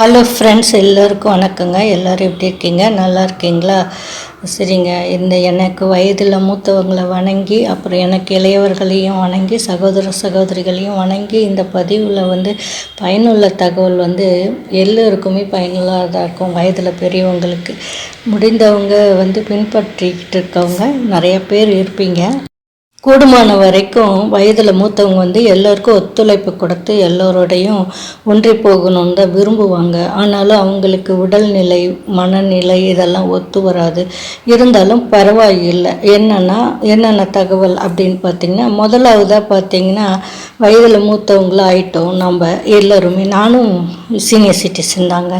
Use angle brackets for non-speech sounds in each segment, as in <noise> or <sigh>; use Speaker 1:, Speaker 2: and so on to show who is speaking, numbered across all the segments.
Speaker 1: hello friends எல்லோருக்கும் வணக்கங்க எல்லோரும் எப்படி இருக்கீங்க நல்லா இருக்கீங்களா சரிங்க இந்த எனக்கு வயதில் மூத்தவங்களை வணங்கி அப்புறம் எனக்கு இளையவர்களையும் வணங்கி சகோதர சகோதரிகளையும் வணங்கி இந்த பதிவில் வந்து பயனுள்ள தகவல் வந்து எல்லோருக்குமே பயனுள்ளதாக இருக்கும் வயதில் பெரியவங்களுக்கு முடிந்தவங்க வந்து பின்பற்றிக்கிட்டு இருக்கவங்க நிறைய பேர் இருப்பீங்க கூடுமான வரைக்கும் வயதில் மூத்தவங்க வந்து எல்லோருக்கும் ஒத்துழைப்பு கொடுத்து எல்லோரோடையும் ஒன்றி போகணும்னு தான் விரும்புவாங்க ஆனாலும் அவங்களுக்கு உடல்நிலை மனநிலை இதெல்லாம் ஒத்து வராது இருந்தாலும் பரவாயில்லை என்னென்னா என்னென்ன தகவல் அப்படின்னு பார்த்திங்கன்னா முதலாவதாக பார்த்திங்கன்னா வயதில் மூத்தவங்களாக ஆயிட்டோம் நம்ம எல்லோருமே நானும் சீனியர் சிட்டிசன் தாங்க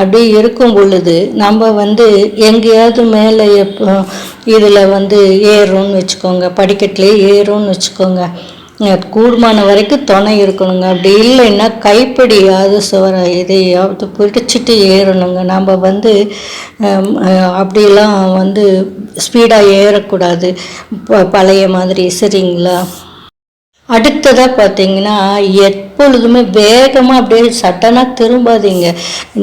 Speaker 1: அப்படி இருக்கும் பொழுது நம்ம வந்து எங்கேயாவது மேலே எப்போ இதில் வந்து ஏறும்னு வச்சுக்கோங்க படிக்கட்டில் அப்படியே ஏறும்னு வச்சுக்கோங்க கூடுமான வரைக்கும் துணை இருக்கணுங்க அப்படி இல்லைன்னா கைப்படியாவது சுவரை எதையாவது பிடிச்சிட்டு ஏறணுங்க நாம் வந்து அப்படிலாம் வந்து ஸ்பீடாக ஏறக்கூடாது ப பழைய மாதிரி சரிங்களா அடுத்ததாக பார்த்தீங்கன்னா எப்பொழுதுமே வேகமாக அப்படியே சட்டனாக திரும்பாதீங்க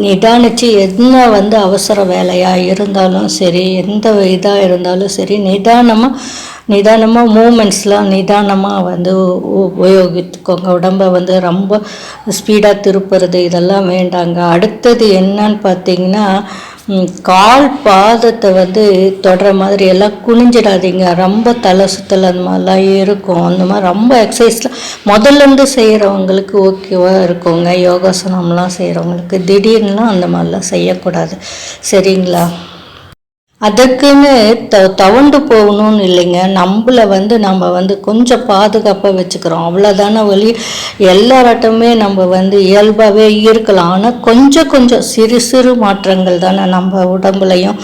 Speaker 1: நிதானிச்சு என்ன வந்து அவசர வேலையாக இருந்தாலும் சரி எந்த இதாக இருந்தாலும் சரி நிதானமாக நிதானமாக மூமெண்ட்ஸ்லாம் நிதானமாக வந்து உபயோகித்துக்கோங்க உடம்பை வந்து ரொம்ப ஸ்பீடாக திருப்புறது இதெல்லாம் வேண்டாங்க அடுத்தது என்னன்னு பார்த்தீங்கன்னா கால் பாதத்தை வந்து தொடுற மாதிரி எல்லாம் குனிஞ்சிடாதீங்க ரொம்ப தலை சுத்தல் அந்த மாதிரிலாம் இருக்கும் அந்த மாதிரி ரொம்ப எக்ஸசைஸ்லாம் முதல்லேருந்து செய்கிறவங்களுக்கு ஓகேவாக இருக்குங்க யோகாசனம்லாம் செய்கிறவங்களுக்கு திடீர்னுலாம் அந்த மாதிரிலாம் செய்யக்கூடாது சரிங்களா அதுக்குன்னு த தவண்டு போகணும்னு இல்லைங்க நம்மளை வந்து நம்ம வந்து கொஞ்சம் பாதுகாப்பாக வச்சுக்கிறோம் அவ்வளோதான வழி எல்லாராட்டமே நம்ம வந்து இயல்பாகவே இருக்கலாம் ஆனால் கொஞ்சம் கொஞ்சம் சிறு சிறு மாற்றங்கள் தானே நம்ம உடம்புலையும்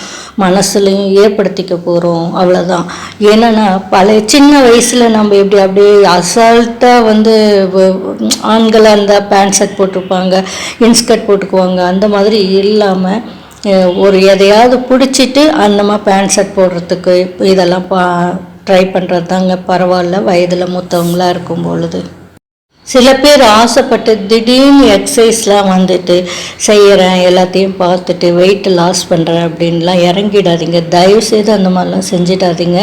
Speaker 1: மனசுலையும் ஏற்படுத்திக்க போகிறோம் அவ்வளோதான் ஏன்னா பழைய சின்ன வயசில் நம்ம எப்படி அப்படியே அசால்ட்டாக வந்து ஆண்களாக இருந்தால் பேண்ட் ஷர்ட் போட்டிருப்பாங்க இன்ஸ்கர்ட் போட்டுக்குவாங்க அந்த மாதிரி இல்லாமல் ஒரு எதையாவது பிடிச்சிட்டு அந்தமா பேண்ட் ஷர்ட் போடுறதுக்கு இதெல்லாம் பா ட்ரை பண்ணுறது தாங்க பரவாயில்ல வயதில் மூத்தவங்களாக இருக்கும் பொழுது சில பேர் ஆசைப்பட்டு திடீர்னு எக்ஸசைஸ்லாம் வந்துட்டு செய்கிறேன் எல்லாத்தையும் பார்த்துட்டு வெயிட் லாஸ் பண்ணுறேன் அப்படின்லாம் இறங்கிடாதீங்க தயவுசெய்து அந்த மாதிரிலாம் செஞ்சிடாதீங்க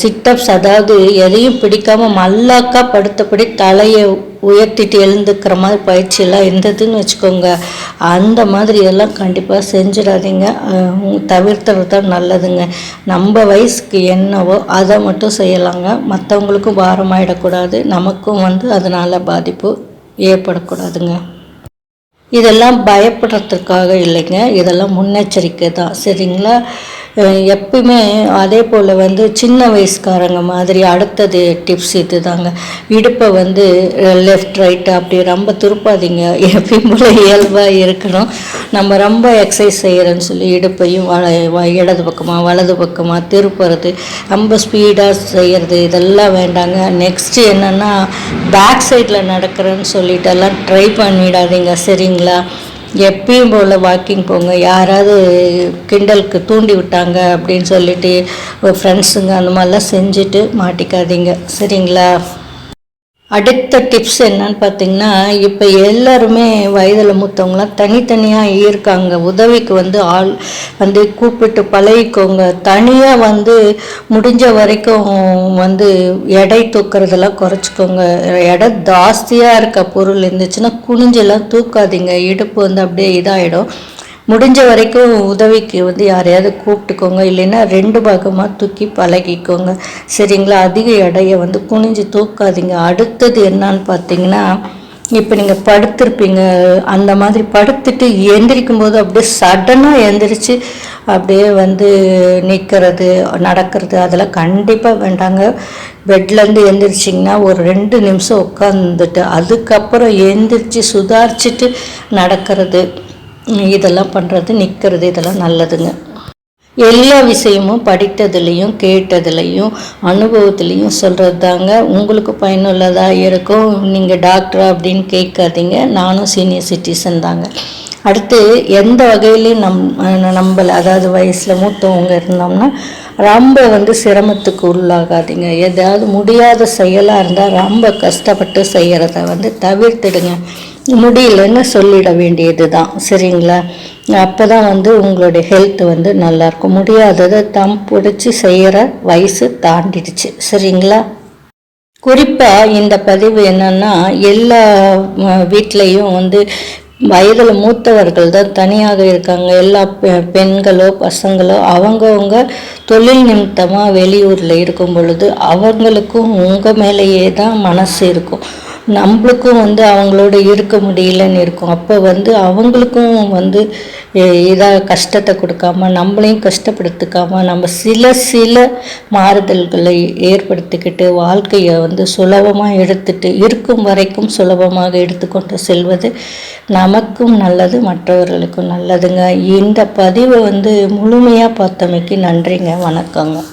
Speaker 1: சிட்டப்ஸ் அதாவது எதையும் பிடிக்காம மல்லாக்கா படுத்தபடி தலையை உயர்த்திட்டு எழுந்துக்கிற மாதிரி பயிற்சியெல்லாம் இருந்ததுன்னு வச்சுக்கோங்க அந்த மாதிரி எல்லாம் கண்டிப்பாக செஞ்சிடாதீங்க தவிர்த்துறது தான் நல்லதுங்க நம்ம வயசுக்கு என்னவோ அதை மட்டும் செய்யலாங்க மற்றவங்களுக்கும் பாரமாயிடக்கூடாது நமக்கும் வந்து அதனால் பாதிப்பு ஏற்படக்கூடாதுங்க இதெல்லாம் பயப்படுறதுக்காக இல்லைங்க இதெல்லாம் முன்னெச்சரிக்கை தான் சரிங்களா எப்பயுமே அதே போல் வந்து சின்ன வயசுக்காரங்க மாதிரி அடுத்தது டிப்ஸ் இது தாங்க இடுப்பை வந்து லெஃப்ட் ரைட்டு அப்படி ரொம்ப திருப்பாதீங்க <laughs> எப்பயும் போல் இயல்பாக இருக்கணும் நம்ம ரொம்ப எக்ஸசைஸ் செய்கிறேன்னு சொல்லி இடுப்பையும் வள இடது பக்கமாக வலது பக்கமாக திருப்புறது ரொம்ப ஸ்பீடாக செய்கிறது இதெல்லாம் வேண்டாங்க நெக்ஸ்ட்டு என்னென்னா பேக் சைடில் நடக்கிறேன்னு சொல்லிட்டு எல்லாம் ட்ரை பண்ணிடாதீங்க சரிங்களா எப்பயும் போல் வாக்கிங் போங்க யாராவது கிண்டலுக்கு தூண்டி விட்டாங்க அப்படின்னு சொல்லிட்டு ஃப்ரெண்ட்ஸுங்க அந்த மாதிரிலாம் செஞ்சுட்டு மாட்டிக்காதீங்க சரிங்களா அடுத்த டிப்ஸ் என்னன்னு பார்த்தீங்கன்னா இப்போ எல்லாருமே வயதில் மூத்தவங்களாம் தனித்தனியாக இருக்காங்க உதவிக்கு வந்து ஆள் வந்து கூப்பிட்டு பழகிக்கோங்க தனியாக வந்து முடிஞ்ச வரைக்கும் வந்து எடை தூக்குறதெல்லாம் குறைச்சிக்கோங்க எடை ஜாஸ்தியாக இருக்க பொருள் இருந்துச்சுன்னா குனிஞ்செல்லாம் தூக்காதீங்க இடுப்பு வந்து அப்படியே இதாகிடும் முடிஞ்ச வரைக்கும் உதவிக்கு வந்து யாரையாவது கூப்பிட்டுக்கோங்க இல்லைன்னா ரெண்டு பாகமாக தூக்கி பழகிக்கோங்க சரிங்களா அதிக எடையை வந்து குனிஞ்சு தூக்காதீங்க அடுத்தது என்னான்னு பார்த்தீங்கன்னா இப்போ நீங்கள் படுத்திருப்பீங்க அந்த மாதிரி படுத்துட்டு எந்திரிக்கும் போது அப்படியே சடனாக எந்திரிச்சு அப்படியே வந்து நிற்கிறது நடக்கிறது அதெல்லாம் கண்டிப்பாக வேண்டாங்க பெட்லேருந்து எந்திரிச்சிங்கன்னா ஒரு ரெண்டு நிமிஷம் உட்காந்துட்டு அதுக்கப்புறம் எந்திரிச்சு சுதாரிச்சுட்டு நடக்கிறது இதெல்லாம் பண்ணுறது நிற்கிறது இதெல்லாம் நல்லதுங்க எல்லா விஷயமும் படித்ததுலேயும் கேட்டதுலேயும் அனுபவத்துலேயும் சொல்கிறது தாங்க உங்களுக்கு பயனுள்ளதாக இருக்கும் நீங்கள் டாக்டரா அப்படின்னு கேட்காதீங்க நானும் சீனியர் சிட்டிசன் தாங்க அடுத்து எந்த வகையிலையும் நம் நம்மளை அதாவது வயசில் மூத்தவங்க இருந்தோம்னா ரொம்ப வந்து சிரமத்துக்கு உள்ளாகாதீங்க ஏதாவது முடியாத செயலாக இருந்தால் ரொம்ப கஷ்டப்பட்டு செய்கிறத வந்து தவிர்த்துடுங்க முடியலன்னு சொல்லிட வேண்டியது தான் சரிங்களா அப்போ தான் வந்து உங்களுடைய ஹெல்த் வந்து நல்லாயிருக்கும் முடியாததை தம் பிடிச்சி செய்கிற வயசு தாண்டிடுச்சு சரிங்களா குறிப்பாக இந்த பதிவு என்னென்னா எல்லா வீட்லேயும் வந்து வயதில் மூத்தவர்கள் தான் தனியாக இருக்காங்க எல்லா பெண்களோ பசங்களோ அவங்கவுங்க தொழில் நிமித்தமாக வெளியூரில் இருக்கும் பொழுது அவங்களுக்கும் உங்கள் மேலேயே தான் மனசு இருக்கும் நம்மளுக்கும் வந்து அவங்களோட இருக்க முடியலன்னு இருக்கும் அப்போ வந்து அவங்களுக்கும் வந்து இதாக கஷ்டத்தை கொடுக்காம நம்மளையும் கஷ்டப்படுத்திக்காம நம்ம சில சில மாறுதல்களை ஏற்படுத்திக்கிட்டு வாழ்க்கையை வந்து சுலபமாக எடுத்துட்டு இருக்கும் வரைக்கும் சுலபமாக எடுத்துக்கொண்டு செல்வது நமக்கும் நல்லது மற்றவர்களுக்கும் நல்லதுங்க இந்த பதிவை வந்து முழுமையாக பார்த்தமைக்கு நன்றிங்க வணக்கங்க